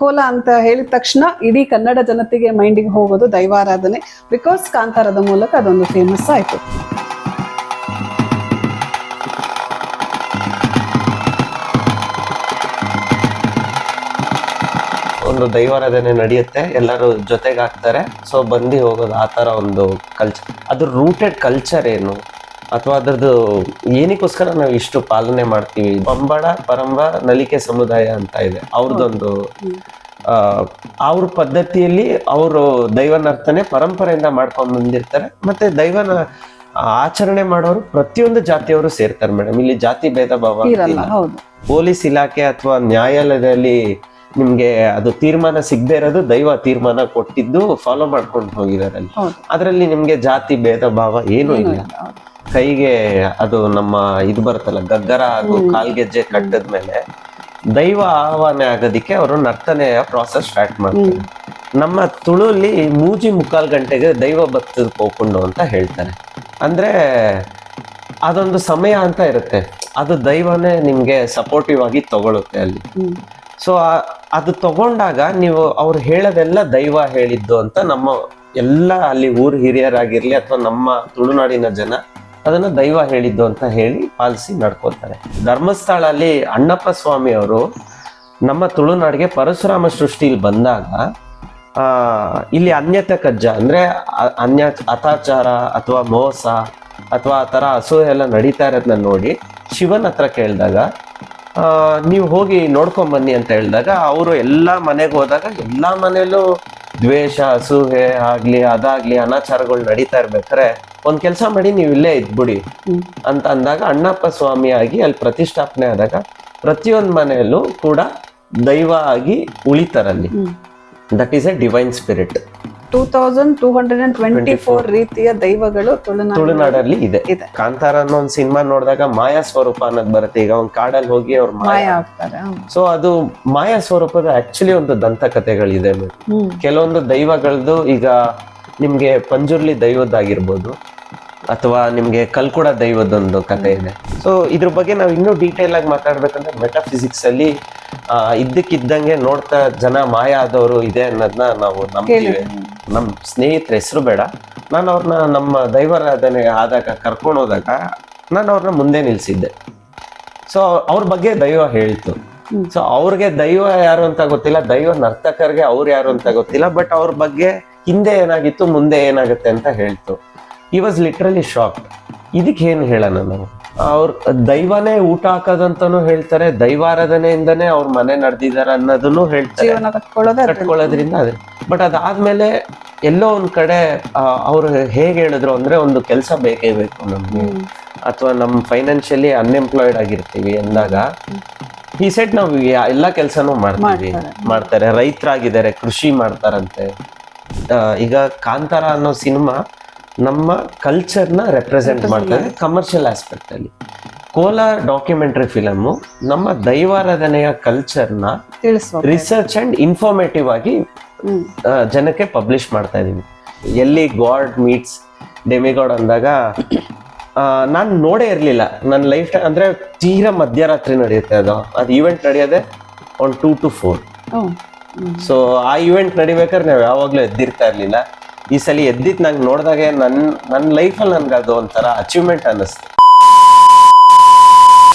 ಕೋಲ ಅಂತ ಹೇಳಿದ ತಕ್ಷಣ ಇಡೀ ಕನ್ನಡ ಜನತೆಗೆ ಮೈಂಡಿಗೆ ಹೋಗೋದು ದೈವಾರಾಧನೆ. ಬಿಕಾಸ್ ಕಾಂತಾರದ ಮೂಲಕ ಅದೊಂದು ಫೇಮಸ್ ಆಯಿತು. ಒಂದು ದೈವಾರಾಧನೆ ನಡೆಯುತ್ತೆ, ಎಲ್ಲರೂ ಜೊತೆಗೆ ಆಗ್ತಾರೆ ಸೊ ಬಂದು ಹೋಗೋದು, ಆ ಥರ ಒಂದು ಕಲ್ಚರ್ ಅದ್ರ ರೂಟೆಡ್ ಕಲ್ಚರ್ ಏನು? ಅಥವಾ ಅದರದ್ದು ಏನಕ್ಕೋಸ್ಕರ ನಾವು ಇಷ್ಟು ಪಾಲನೆ ಮಾಡ್ತೀವಿ? ಬಂಬಳ ಪರಂಬ ನಲಿಕೆ ಸಮುದಾಯ ಅಂತ ಇದೆ. ಅವ್ರದ್ದೊಂದು ಆ, ಅವ್ರ ಪದ್ಧತಿಯಲ್ಲಿ ಅವರು ದೈವನರ್ತನೆ ಪರಂಪರೆಯಿಂದ ಮಾಡ್ಕೊಂಡ್ ಬಂದಿರ್ತಾರೆ. ಮತ್ತೆ ದೈವನ ಆಚರಣೆ ಮಾಡೋರು ಪ್ರತಿಯೊಂದು ಜಾತಿಯವರು ಸೇರ್ತಾರೆ ಮೇಡಮ್ ಇಲ್ಲಿ ಜಾತಿ ಭೇದ ಭಾವ ಪೊಲೀಸ್ ಇಲಾಖೆ ಅಥವಾ ನ್ಯಾಯಾಲಯದಲ್ಲಿ ನಿಮ್ಗೆ ಅದು ತೀರ್ಮಾನ ಸಿಗದೆ ಇರೋದು ದೈವ ತೀರ್ಮಾನ ಕೊಟ್ಟಿದ್ದು ಫಾಲೋ ಮಾಡ್ಕೊಂಡು ಹೋಗಿದ್ದಾರೆ ಅದರಲ್ಲಿ ನಿಮ್ಗೆ ಜಾತಿ ಭೇದ ಭಾವ ಏನೂ ಇಲ್ಲ. ಕೈಗೆ ಅದು ನಮ್ಮ ಇದು ಬರುತ್ತಲ್ಲ ಗಗ್ಗರ ಹಾಗೂ ಕಾಲ್ಗೆಜ್ಜೆ ಕಟ್ಟದ್ಮೇಲೆ ದೈವ ಆಹ್ವಾನ ಆಗೋದಿಕ್ಕೆ ಅವರು ನರ್ತನೆಯ ಪ್ರಾಸೆಸ್ ಸ್ಟಾರ್ಟ್ ಮಾಡ್ತಾರೆ. ನಮ್ಮ ತುಳುಲಿ ಮೂಜಿ ಮುಕ್ಕಾಲು ಗಂಟೆಗೆ ದೈವ ಭಕ್ತದ ಕೋಕುಂಡು ಅಂತ ಹೇಳ್ತಾರೆ. ಅಂದ್ರೆ ಅದೊಂದು ಸಮಯ ಅಂತ ಇರುತ್ತೆ. ಅದು ದೈವನೇ ನಿಮ್ಗೆ ಸಪೋರ್ಟಿವ್ ಆಗಿ ತಗೊಳುತ್ತೆ ಅಲ್ಲಿ. ಸೊ ಅದು ತಗೊಂಡಾಗ ನೀವು ಅವ್ರು ಹೇಳೋದೆಲ್ಲ ದೈವ ಹೇಳಿದ್ದು ಅಂತ ನಮ್ಮ ಎಲ್ಲ ಅಲ್ಲಿ ಊರ್ ಹಿರಿಯರಾಗಿರ್ಲಿ ಅಥವಾ ನಮ್ಮ ತುಳುನಾಡಿನ ಜನ ಅದನ್ನ ದೈವ ಹೇಳಿದ್ದು ಅಂತ ಹೇಳಿ ಪಾಲಿಸಿ ನಡ್ಕೋತಾರೆ ಧರ್ಮಸ್ಥಳ ಅಲ್ಲಿ ಅಣ್ಣಪ್ಪ ಸ್ವಾಮಿ ಅವರು ನಮ್ಮ ತುಳುನಾಡಿಗೆ ಪರಶುರಾಮ ಸೃಷ್ಟಿಲಿ ಬಂದಾಗ ಇಲ್ಲಿ ಅನ್ಯತ ಕಜ್ಜ, ಅಂದ್ರೆ ಅನ್ಯ ಅತಾಚಾರ ಅಥವಾ ಮೋಸ ಅಥವಾ ಆ ಥರ ಅಸೂಯೆ ಎಲ್ಲ ನಡೀತಾ ಇರೋದನ್ನ ನೋಡಿ ಶಿವನ ಹತ್ರ ಕೇಳಿದಾಗ ನೀವು ಹೋಗಿ ನೋಡ್ಕೊಂಬನ್ನಿ ಅಂತ ಹೇಳಿದಾಗ ಅವರು ಎಲ್ಲ ಮನೆಗೆ ಹೋದಾಗ ಎಲ್ಲಾ ಮನೆಯಲ್ಲೂ ದ್ವೇಷ ಅಸೂಹೆ ಆಗಲಿ, ಅದಾಗ್ಲಿ, ಅನಾಚಾರಗಳು ನಡೀತಾ ಇರ್ಬೇಕಾರೆ ಒಂದ್ ಕೆಲಸ ಮಾಡಿ ನೀವು ಇಲ್ಲೇ ಇದ್ಬಿಡಿ. ಅಂತ ಅಂದಾಗ ಅಣ್ಣಪ್ಪ ಸ್ವಾಮಿ ಆಗಿ ಅಲ್ಲಿ ಪ್ರತಿಷ್ಠಾಪನೆ ಆದಾಗ ಪ್ರತಿಯೊಂದು ಮನೆಯಲ್ಲೂ ಕೂಡ ದೈವ ಆಗಿ ಉಳಿತಾರಲ್ಲಿ. That is a divine spirit two thousand two hundred and twenty four ರೀತಿಯ ದೈವಗಳು ತುಳುನಾಡು ತುಳುನಾಡಲ್ಲಿ ಇದೆ. ಕಾಂತಾರ ಅನ್ನೋ ಒಂದು ಸಿನಿಮಾ ನೋಡಿದಾಗ ಮಾಯಾ ಸ್ವರೂಪ ಅನ್ನೋದು ಬರುತ್ತೆ ಈಗ ಒಂದು ಕಾಡಲ್ಲಿ ಹೋಗಿ ಅವ್ರು ಮಾಯ ಆಗ್ತಾರೆ. ಸೊ ಅದು ಮಾಯಾ ಸ್ವರೂಪದ ಆಕ್ಚುಲಿ ಒಂದು ದಂತಕಥೆಗಳಿದೆ ಕೆಲವೊಂದು ದೈವಗಳದ್ದು ಈಗ ನಿಮ್ಗೆ ಪಂಜುರ್ಲಿ ದೈವದ್ದಾಗಿರ್ಬೋದು ಅಥವಾ ನಿಮಗೆ ಕಲ್ಕುಡ ದೈವದೊಂದು ಕತೆ ಇದೆ. ಸೊ ಇದ್ರ ಬಗ್ಗೆ ನಾವು ಇನ್ನೂ ಡೀಟೇಲ್ ಆಗಿ ಮಾತಾಡ್ಬೇಕಂದ್ರೆ ಮೆಟಾಫಿಸಿಕ್ಸ್ ಅಲ್ಲಿ ಇದ್ದಕ್ಕಿದ್ದಂಗೆ ನೋಡ್ತಾ ಜನ ಮಾಯ ಆದವರು ಇದೆ ಅನ್ನೋದನ್ನ ನಾವು ನಂಬ್ತೀವಿ. ನಮ್ಮ ಸ್ನೇಹಿತರ ಹೆಸರು ಬೇಡ. ನಾನು ಅವ್ರನ್ನ ನಮ್ಮ ದೈವಾರಾಧನೆ ಆದಾಗ ಕರ್ಕೊಂಡು ಹೋದಾಗ ನಾನು ಅವ್ರನ್ನ ಮುಂದೆ ನಿಲ್ಸಿದ್ದೆ. ಸೊ ಅವ್ರ ಬಗ್ಗೆ ದೈವ ಹೇಳ್ತು. ಸೊ ಅವ್ರಿಗೆ ದೈವ ಯಾರು ಅಂತ ಗೊತ್ತಿಲ್ಲ. ದೈವ ನರ್ತಕರಿಗೆ ಅವ್ರು ಯಾರು ಅಂತ ಗೊತ್ತಿಲ್ಲ. ಬಟ್ ಅವ್ರ ಬಗ್ಗೆ ಹಿಂದೆ ಏನಾಗಿತ್ತು ಮುಂದೆ ಏನಾಗುತ್ತೆ ಅಂತ ಹೇಳ್ತು. ಈ ವಾಸ್ ಲಿಟ್ರಲಿ ಶಾಕ್ ಇದಕ್ಕೆ ಏನು ಹೇಳೋಣ ನಾವು? ಅವ್ರ ದೈವನೇ ಊಟ ಹಾಕೋದಂತನೂ ಹೇಳ್ತಾರೆ ದೈವಾರಾಧನೆಯಿಂದನೇ ಅವ್ರ ಮನೆ ನಡೆದಿದ್ದಾರೆ ಅನ್ನೋದನ್ನು ಹೇಳ್ತಾರೆ. ಕಟ್ಕೊಳ್ಳೋದ್ರಿಂದ ಅದೇ. ಬಟ್ ಅದಾದ್ಮೇಲೆ ಎಲ್ಲೋ ಒಂದ್ ಕಡೆ ಅವ್ರು ಹೇಗೆ ಹೇಳಿದ್ರು ಅಂದ್ರೆ ಒಂದು ಕೆಲಸ ಬೇಕೇ ಬೇಕು ನಮ್ಗೆ. ಅಥವಾ ನಮ್ ಫೈನಾನ್ಷಿಯಲಿ ಅನ್ಎಂಪ್ಲಾಯ್ಡ್ ಆಗಿರ್ತೀವಿ ಅಂದಾಗ ಈ ಸೆಟ್ ನಾವು ಎಲ್ಲ ಕೆಲಸನೂ ಮಾಡ್ತೀವಿ ಮಾಡ್ತಾರೆ. ರೈತರಾಗಿದ್ದಾರೆ ಕೃಷಿ ಮಾಡ್ತಾರಂತೆ. ಈಗ ಕಾಂತಾರ ಅನ್ನೋ ಸಿನಿಮಾ ನಮ್ಮ ಕಲ್ಚರ್ನ ರೆಪ್ರೆಸೆಂಟ್ ಮಾಡ್ತಾರೆ ಕಮರ್ಷಿಯಲ್ ಆಸ್ಪೆಕ್ಟ್ ಅಲ್ಲಿ. ಕೋಲಾರ್ ಡಾಕ್ಯುಮೆಂಟರಿ ಫಿಲಮ್ ನಮ್ಮ ದೈವಾರಾಧನೆಯ ಕಲ್ಚರ್ನ ರಿಸರ್ಚ್ ಅಂಡ್ ಇನ್ಫಾರ್ಮೇಟಿವ್ ಆಗಿ ಜನಕ್ಕೆ ಪಬ್ಲಿಷ್ ಮಾಡ್ತಾ ಇದ್ದೀನಿ. ಎಲ್ಲಿ ಗಾಡ್ ಮೀಟ್ಸ್ ಡೆಮಿಗಾಡ್ ಅಂದಾಗ ನಾನು ನೋಡೇ ಇರಲಿಲ್ಲ. ನನ್ನ ಲೈಫ್ ಅಂದ್ರೆ ತೀರಾ ಮಧ್ಯರಾತ್ರಿ ನಡೆಯುತ್ತೆ ಅದು. ಅದು ಈವೆಂಟ್ ನಡೆಯೋದೆ ಒಂದು ಟೂ ಟು ಫೋರ್. ಸೊ ಆ ಇವೆಂಟ್ ನಡಿಬೇಕಾದ್ರೆ ನಾವು ಯಾವಾಗಲೂ ಎದ್ದಿರ್ತಾ ಇರ್ಲಿಲ್ಲ. ಈ ಸಲ ಎದ್ದಿದ್ದು ನಂಗೆ ನೋಡಿದಾಗೆ ನನ್ನ ನನ್ನ ಲೈಫಲ್ಲಿ ನನ್ಗೆ ಅದು ಒಂಥರ ಅಚೀವ್ಮೆಂಟ್ ಅನ್ನಿಸ್ತು.